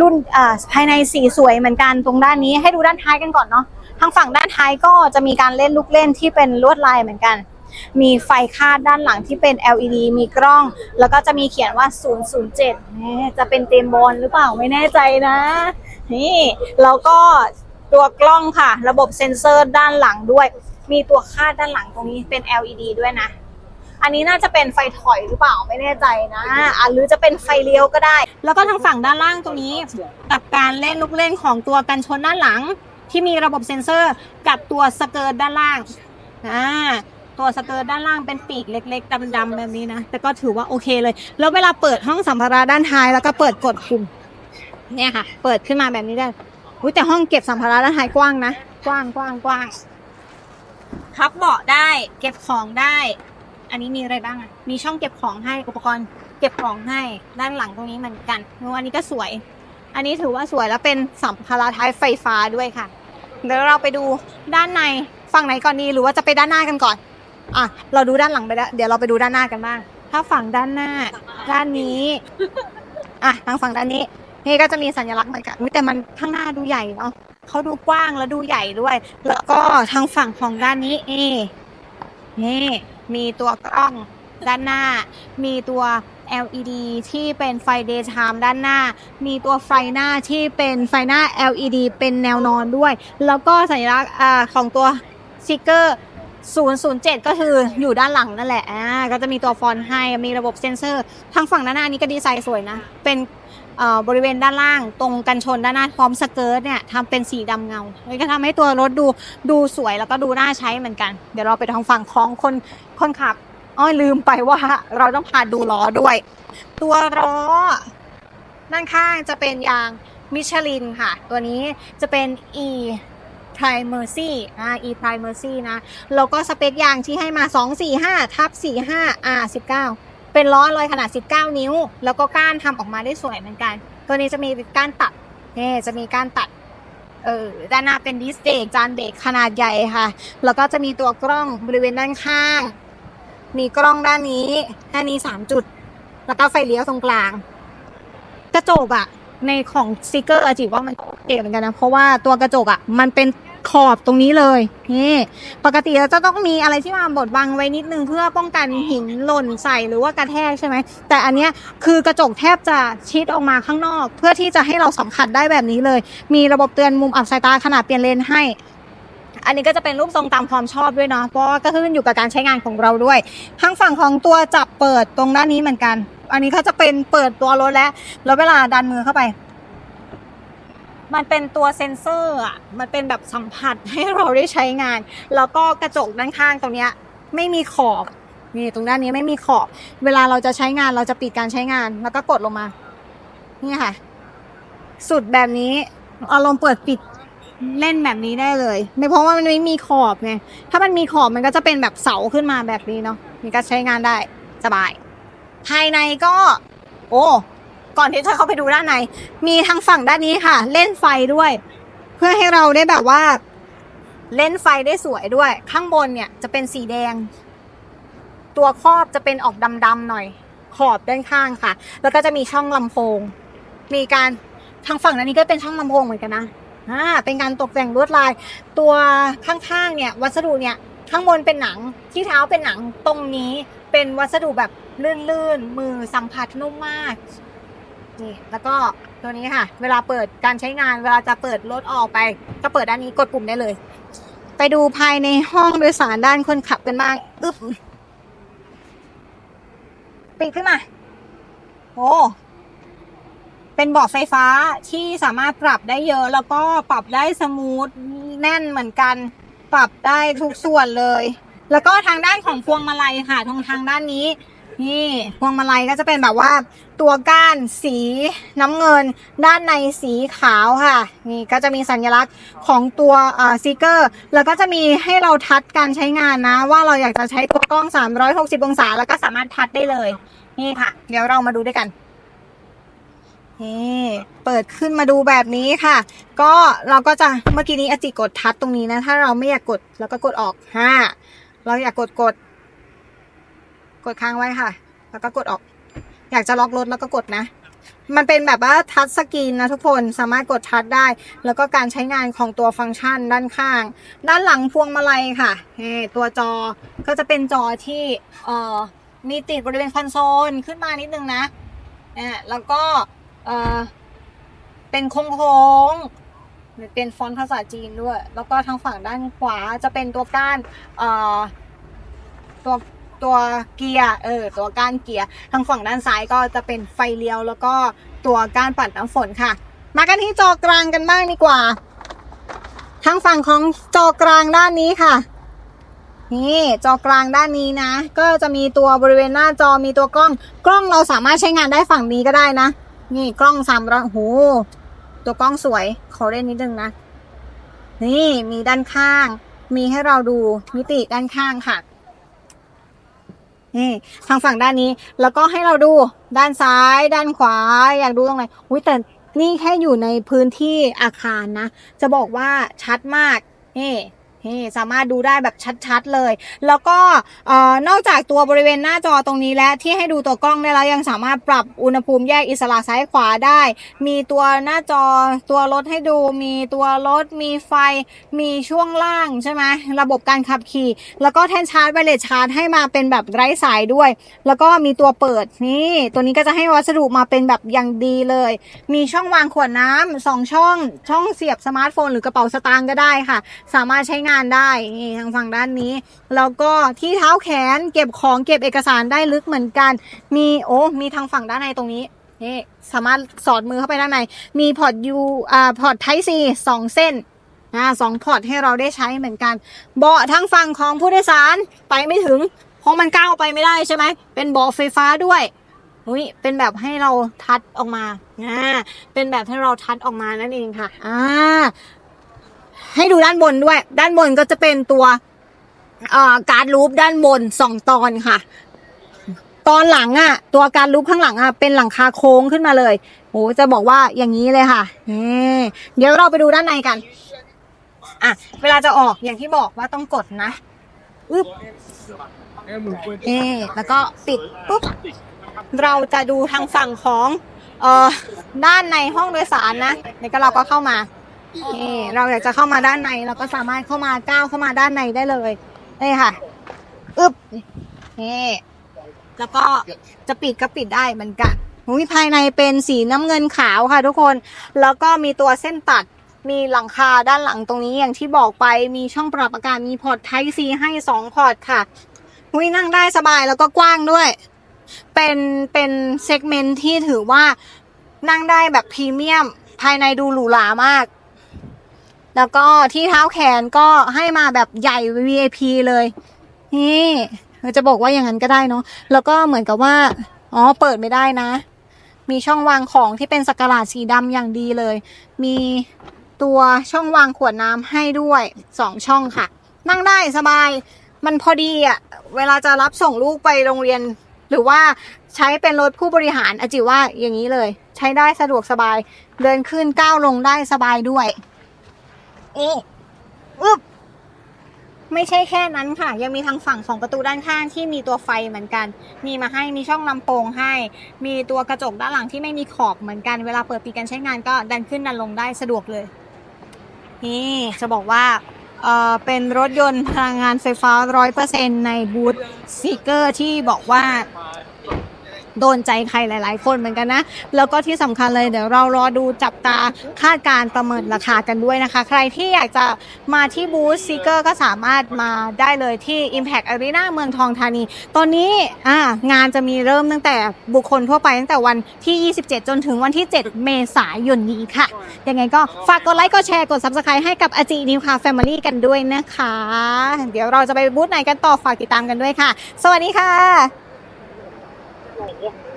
รุ่นภายในสีสวยเหมือนกันตรงด้านนี้ให้ดูด้านท้ายกันก่อนเนาะทางฝั่งด้านท้ายก็จะมีการเล่นลูกเล่นที่เป็นลวดลายเหมือนกัน มีไฟคาดด้านหลังที่เป็น LED มีกล้อง แล้วก็จะมีเขียนว่า 007จะเป็นเตมบอลหรือเปล่าไม่แน่ใจนะ นี่ แล้วก็ตัวกล้องค่ะ ระบบเซ็นเซอร์ด้านหลังด้วย มีตัวคาดด้านหลังตรงนี้เป็น LED ด้วยนะ อันนี้น่าจะเป็นไฟถอยหรือเปล่าไม่แน่ใจนะอะหรือจะเป็นไฟเลี้ยวก็ได้ แล้วก็ทางฝั่งด้านล่างตรงนี้กับการเล่นลูกเล่นของตัวกันชนด้านหลัง ที่มีระบบเซ็นเซอร์กับตัวสเกิร์ตด้านล่างอ่าตัวสเกิร์ตด้านล่างเป็นปีกเล็ก ๆดำๆแบบนี้นะแต่ก็ถือว่าโอเคเลย แล้วเวลาเปิดห้องสัมภาระด้านท้ายแล้วก็เปิดกดปุ่มเนี่ยค่ะ เปิดขึ้นมาแบบนี้ได้อุ้ยแต่ห้องเก็บสัมภาระด้านท้ายกว้างนะ กว้างกว้างกว้างพับเบาะได้ เก็บของได้ อันนี้มีอะไรบ้างอะ มีช่องเก็บของให้อุปกรณ์เก็บของให้ด้านหลังตรงนี้เหมือนกันนูอันนี้ก็สวย อันนี้ถือว่าสวยแล้วเป็นสัมภาระท้ายไฟฟ้าด้วยค่ะ เดี๋ยวเราไปดูด้านในฝั่งไหนก่อนดีหรือว่าจะไปด้านหน้ากันก่อน อะ เราดูด้านหลังไปแล้ว เดี๋ยวเราไปดูด้านหน้ากันบ้าง ถ้าฝั่งด้านหน้า ด้านนี้ อะ ทางฝั่งด้านนี้ นี่ก็จะมีสัญลักษณ์เหมือนกันแต่มันข้างหน้าดูใหญ่เนาะเขาดูกว้างแล้วดูใหญ่ด้วย แล้วก็ทางฝั่งของด้านนี้ เอนี่ มีตัวกล้องด้านหน้า มีตัว LED ที่เป็นไฟ daytime ด้านหน้า มีตัวไฟหน้าที่เป็นไฟหน้า LED เป็นแนวนอนด้วย แล้วก็สัญลักษณ์ของตัวสติกเกอร์ 007 ก็คืออยู่ด้านหลังนั่นแหละอ่าก็จะมีตัวฟอนต์ให้ มีระบบเซ็นเซอร์ ทางฝั่งด้านหน้านี้ก็ดีไซน์สวยนะ เป็น บริเวณด้านล่างตรงกันชนด้านหน้าพร้อมสเกิร์ตเนี่ยทำเป็นสีดำเงาเลยก็ทำให้ตัวรถดูดูสวยแล้วก็ดูน่าใช้เหมือนกัน เดี๋ยวเราไปทางฝั่งของคนคนขับอ้อยลืมไปว่าเราต้องพาดูล้อด้วย ตัวล้อด้านข้างจะเป็นยางมิชลินค่ะ ตัวนี้จะเป็น e Primercy อ่า e Primercy นะ แล้วก็สเปคยางที่ให้มา 245ทับ45 R 19 เป็นล้อลอยขนาด 19 นิ้ว แล้วก็ก้านทำออกมาได้สวยเหมือนกัน ตัวนี้จะมีก้านตัดนี่จะมีก้านตัดเออด้านหน้าเป็นดิสเบรกจานเบรกขนาดใหญ่ค่ะ แล้วก็จะมีตัวกล้องบริเวณด้านข้าง มีกล้องด้านนี้ด้านนี้3จุด แล้วก็ไฟเลี้ยวตรงกลาง กระจกอะในของสติกเกอร์อาจิว่ามันเก๋เหมือนกันนะ เพราะว่าตัวกระจกอะมันเป็น ขอบตรงนี้เลยนี่ปกติเราจะต้องมีอะไรที่มาบดบังไว้นิดนึงเพื่อป้องกันหินหล่นใส่หรือว่ากระแทกใช่ไหมแต่อันเนี้ยคือกระจกแทบจะชิดออกมาข้างนอก เพื่อที่จะให้เราสัมผัสได้แบบนี้เลย มีระบบเตือนมุมอับสายตาขนาดเปลี่ยนเลนให้อันนี้ก็จะเป็นรูปทรงตามความชอบด้วยเนาะ เพราะว่าก็ขึ้นอยู่กับการใช้งานของเราด้วยทางฝั่งของตัวจับเปิดตรงด้านนี้เหมือนกัน อันนี้เขาจะเป็นเปิดตัวรถแล้ว แล้วเวลาดันมือเข้าไป มันเป็นตัวเซ็นเซอร์อะ มันเป็นแบบสัมผัสให้เราได้ใช้งาน แล้วก็กระจกด้านข้างตรงเนี้ยไม่มีขอบ นี่ตรงด้านนี้ไม่มีขอบ เวลาเราจะใช้งานเราจะปิดการใช้งาน แล้วก็กดลงมา นี่ค่ะ สุดแบบนี้อารมณ์เปิดปิดเล่นแบบนี้ได้เลย ไม่เพราะว่ามันไม่มีขอบไง ถ้ามันมีขอบมันก็จะเป็นแบบเสาขึ้นมาแบบนี้เนาะนี่ก็ใช้งานได้สบาย ภายในก็ โอ้ ก่อนที่จะเข้าไปดูด้านใน มีทางฝั่งด้านนี้ค่ะ เล่นไฟด้วย เพื่อให้เราได้แบบว่า เล่นไฟได้สวยด้วย ข้างบนเนี่ยจะเป็นสีแดง ตัวครอบจะเป็นออกดำๆหน่อย ขอบด้านข้างค่ะ แล้วก็จะมีช่องลำโพง มีการทางฝั่งด้านนี้ก็เป็นช่องลำโพงเหมือนกันนะอ่าเป็นการตกแต่งลวดลาย ตัวข้างๆเนี่ย วัสดุเนี่ยข้างบนเป็นหนังที่เท้าเป็นหนังตรงนี้เป็นวัสดุแบบลื่นๆ มือสัมผัสนุ่มมาก นี่แล้วก็ตัวนี้ค่ะ เวลาเปิดการใช้งาน เวลาจะเปิดรถออกไป ก็เปิดด้านนี้กดปุ่มได้เลย ไปดูภายในห้องโดยสารด้านคนขับกันบ้างอึ๊บปิดขึ้นมาโอ้เป็นเบาะไฟฟ้าที่สามารถปรับได้เยอะ แล้วก็ปรับได้สมูทแน่นเหมือนกัน ปรับได้ทุกส่วนเลย แล้วก็ทางด้านของพวงมาลัยค่ะ ทางทางด้านนี้ นี่พวงมาลัยก็จะเป็นแบบว่าตัวก้านสีน้ำเงิน ด้านในสีขาวค่ะ นี่ก็จะมีสัญลักษณ์ของตัวอ่าซีเกอร์ แล้วก็จะมีให้เราทัดการใช้งานนะ ว่าเราอยากจะใช้ตัวกล้อง 360 องศา แล้วก็สามารถทัดได้เลย นี่ค่ะ เดี๋ยวเรามาดูด้วยกันนี่เปิดขึ้นมาดูแบบนี้ค่ะ ก็เราก็จะเมื่อกี้นี้อจิกดทัดตรงนี้นะ ถ้าเราไม่อยากกดแล้วก็กดออกห้าเราอยากกดกด กดค้างไว้ค่ะ แล้วก็กดออก อยากจะล็อกรถแล้วก็กดนะ มันเป็นแบบว่าทัชสกรีนนะทุกคนสามารถกดทัชได้ แล้วก็การใช้งานของตัวฟังก์ชันด้านข้าง ด้านหลังพวงมาลัยค่ะตัวจอก็จะเป็นจอที่เอ่อมีติดบริเวณคอนโซลขึ้นมานิดนึงนะแล้วก็เอ่อเป็นโค้งๆเป็นฟอนต์ภาษาจีนด้วย แล้วก็ทางฝั่งด้านขวาจะเป็นตัวก้านเอ่อตัว ตัวเกียร์เออตัวก้านเกียร์ทางฝั่งด้านซ้ายก็จะเป็นไฟเลี้ยวแล้วก็ตัวก้านปัดน้ำฝนค่ะ มากันที่จอกลางกันบ้างดีกว่า ทางฝั่งของจอกลางด้านนี้ค่ะนี่จอกลางด้านนี้นะ ก็จะมีตัวบริเวณหน้าจอมีตัวกล้อง กล้องเราสามารถใช้งานได้ฝั่งนี้ก็ได้นะ นี่กล้องสามร้อยโหตัวกล้องสวยขอเล่นนิดนึงนะ นี่มีด้านข้าง มีให้เราดูมิติด้านข้างค่ะ นี่ทางฝั่งด้านนี้แล้วก็ให้เราดูด้านซ้าย ด้านขวา อยากดูตรงไหนอุ้ยแต่นี่แค่อยู่ในพื้นที่อาคารนะ จะบอกว่าชัดมากนี่ นี่สามารถดูได้แบบชัดๆเลย แล้วก็อนอกจากตัวบริเวณหน้าจอตรงนี้แล้วที่ให้ดูตัวกล้องได้แล้วยังสามารถปรับอุณหภูมิแยกอิสระซ้ายขวาได้ มีตัวหน้าจอตัวรถให้ดู มีตัวรถ มีไฟ มีช่วงล่างใช่ไหมระบบการขับขี่ แล้วก็แท่นชาร์จไวเลสชาร์จให้มาเป็นแบบไร้สายด้วย แล้วก็มีตัวเปิดนี่ตัวนี้ก็จะให้วัสดุมาเป็นแบบอย่างดีเลย มีช่องวางขวดน้ำสองช่องช่องเสียบสมาร์ทโฟน หรือกระเป๋าสตางค์ก็ได้ค่ะ สามารถใช้งานได้นี่ทางฝั่งด้านนี้ แล้วก็ที่เท้าแขนเก็บของเก็บเอกสารได้ลึกเหมือนกัน มีโอ้มีทางฝั่งด้านในตรงนี้นี่สามารถสอดมือเข้าไปด้านในมีพอร์ต U อ่าพอร์ต Type C สองเส้นนะสองพอร์ตให้เราได้ใช้เหมือนกัน เบาะทางฝั่งของผู้โดยสารไปไม่ถึงเพราะมันก้าวไปไม่ได้ใช่ไหมเป็นเบาะไฟฟ้าด้วยอุ้ยเป็นแบบให้เราทัดออกมาอ่าเป็นแบบให้เราทัดออกมานั่นเองค่ะอ่า ให้ดูด้านบนด้วย ด้านบนก็จะเป็นตัวการ์ดลูปด้านบนสองตอนค่ะ ตอนหลังอะตัวการลูปข้างหลังอะเป็นหลังคาโค้งขึ้นมาเลยโอ้จะบอกว่าอย่างนี้เลยค่ะเดี๋ยวเราไปดูด้านในกัน อะ เวลาจะออกอย่างที่บอกว่าต้องกดนะอึ๊บเอ๊แล้วก็ปิดปุ๊บเราจะดูทางฝั่งของ เอ่อด้านในห้องโดยสารนะนี่ก็เราก็เข้ามา นี่เราอยากจะเข้ามาด้านในเราก็สามารถเข้ามาก้าวเข้ามาด้านในได้เลยนี่ค่ะอึบนี่แล้วก็จะปิดก็ปิดได้เหมือนกันอุ้ยภายในเป็นสีน้ำเงินขาวค่ะทุกคน แล้วก็มีตัวเส้นตัดมีหลังคาด้านหลังตรงนี้อย่างที่บอกไปมีช่องปรับอากาศมีพอร์ต Type C ให้สองพอร์ตค่ะอุ้ยนั่งได้สบายแล้วก็กว้างด้วย เป็นเป็นเซกเมนต์ที่ถือว่านั่งได้แบบพรีเมียม ภายในดูหรูหรามาก แล้วก็ที่เท้าแขนก็ให้มาแบบใหญ่ VIP เลย นี่จะบอกว่าอย่างนั้นก็ได้เนาะแล้วก็เหมือนกับว่า อ๋อเปิดไม่ได้นะ มีช่องวางของที่เป็นสกกะหลาดสีดำอย่างดีเลย มีตัวช่องวางขวดน้ำให้ด้วยสองช่องค่ะ นั่งได้สบายมันพอดีอะ่ะเวลาจะรับส่งลูกไปโรงเรียน หรือว่าใช้เป็นรถผู้บริหารอาจิว่าอย่างนี้เลย ใช้ได้สะดวกสบาย เดินขึ้นก้าวลงได้สบายด้วย เออึ๊บไม่ใช่แค่นั้นค่ะ ยังมีทางฝั่งของประตูด้านข้างที่มีตัวไฟเหมือนกัน มีมาให้มีช่องลำโพงให้ มีตัวกระจกด้านหลังที่ไม่มีขอบเหมือนกัน เวลาเปิดปิดการใช้งานก็ดันขึ้นดันลงได้สะดวกเลย นี่จะบอกว่าเออเป็นรถยนต์พลังงานไฟฟ้า 100%ในบูธซีเกอร์ที่บอกว่า โดนใจใครหลาย ๆ คนเหมือนกันนะ แล้วก็ที่สำคัญเลยเดี๋ยวเรารอดูจับตาคาดการประเมินราคากันด้วยนะคะ ใครที่อยากจะมาที่บูธซีเกอร์ก็สามารถมาได้เลยที่ Impact Arena เมืองทองธานี ตอนนี้งานจะมีเริ่มตั้งแต่บุคคลทั่วไปตั้งแต่วันที่ 27 จนถึงวันที่ 7 เมษายนนี้ค่ะ ยังไงก็ฝากกดไลค์ กดแชร์ กด Subscribe ให้กับอาจีนิวคาแฟมิลี่กันด้วยนะคะ เดี๋ยวเราจะไปบูธไหนกันต่อฝากติดตามกันด้วยค่ะ สวัสดีค่ะ 对一样的